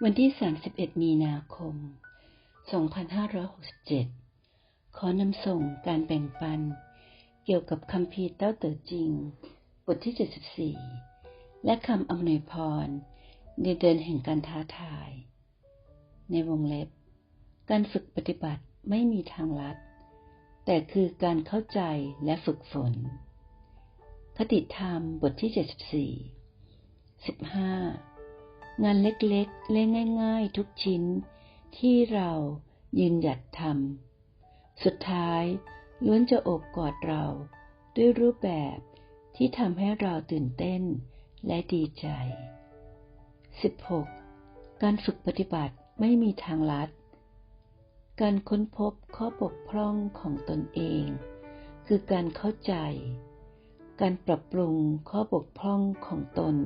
วันที่ 31 มีนาคม 2567 ขอนำส่งการแบ่งปัน เกี่ยวกับคำพีเต้าเต๋อจริง บทที่ 74 และคำอำนวยพร ในเดือนแห่งการท้าทาย ในวงเล็บ การฝึกปฏิบัติไม่มีทางลัด แต่คือการเข้าใจและฝึกฝน คติธรรมบทที่ 74 15 งานเล็กๆ และง่ายๆ ทุกชิ้นที่เรายืนหยัดทำ สุดท้ายล้วนจะอบกอดเราด้วยรูปแบบที่ทำให้เราตื่นเต้นและดีใจ 16. การฝึกปฏิบัติไม่มีทางลัด การค้นพบข้อบกพร่องของตนเอง คือการเข้าใจ การปรับปรุงข้อบกพร่องของตน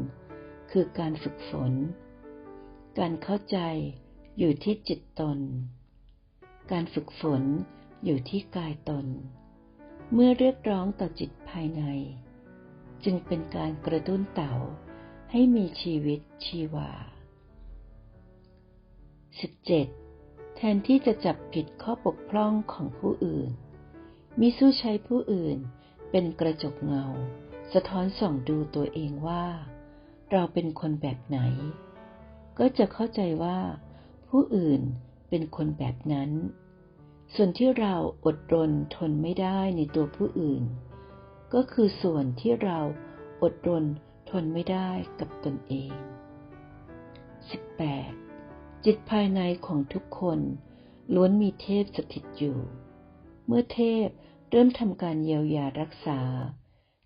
คือการฝึกฝน การเข้าใจอยู่ที่จิตตน การฝึกฝนอยู่ที่กายตน เมื่อเรียกร้องต่อจิตภายใน จึงเป็นการกระตุ้นเต่าให้มีชีวิตชีวา 17. แทนที่จะจับผิดข้อบกพร่องของผู้อื่น มิสู้ใช้ผู้อื่นเป็นกระจกเงา สะท้อนส่องดูตัวเองว่า เราเป็นคนแบบไหน ก็จะเข้าใจว่า ผู้อื่นเป็นคนแบบนั้น ส่วนที่เราอดรนทนไม่ได้ในตัวผู้อื่น ก็คือส่วนที่เราอดรนทนไม่ได้กับตนเอง 18. จิตภายในของทุกคนล้วนมีเทพสถิตอยู่ เมื่อเทพเริ่มทำการเยียวยารักษา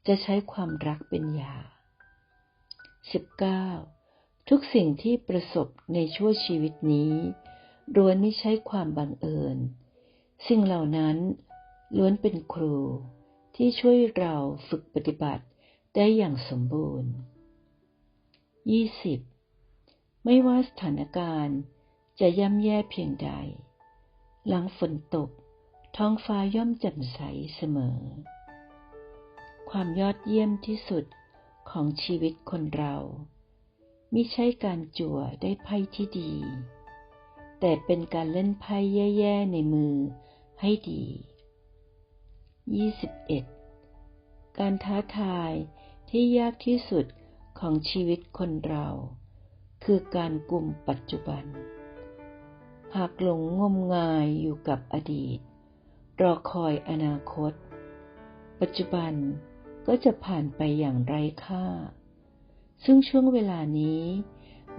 จะใช้ความรักเป็นยา 19. ทุกสิ่งที่ประสบในชั่วชีวิตนี้ล้วนไม่ใช่ความบังเอิญ สิ่งเหล่านั้นล้วนเป็นครูที่ช่วยเราฝึกปฏิบัติได้อย่างสมบูรณ์ 20. ไม่ว่าสถานการณ์จะย่ำแย่เพียงใด หลังฝนตก ท้องฟ้าย่อมแจ่มใสเสมอ ความยอดเยี่ยมที่สุด ของชีวิตคนเราไม่ใช่การจั่วได้ไพ่ที่ดี แต่เป็นการเล่นไพ่แย่ๆในมือให้ดี 21. การท้าทายที่ยากที่สุดของชีวิตคนเรา คือการกลุ่มปัจจุบัน หากหลงงมงายอยู่กับอดีต รอคอยอนาคต ปัจจุบัน ก็จะผ่านไปอย่างไร้ค่า ซึ่งช่วงเวลานี้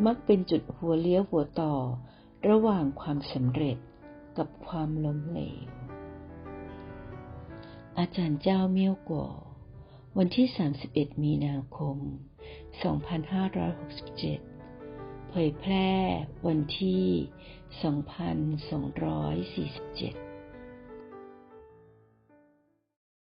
มักเป็นจุดหัวเลี้ยวหัวต่อระหว่างความสำเร็จกับความล้มเหลว อาจารย์เจ้าเมี่ยวกัววันที่ 31 มีนาคม 2567 เผยแพร่วันที่ 2247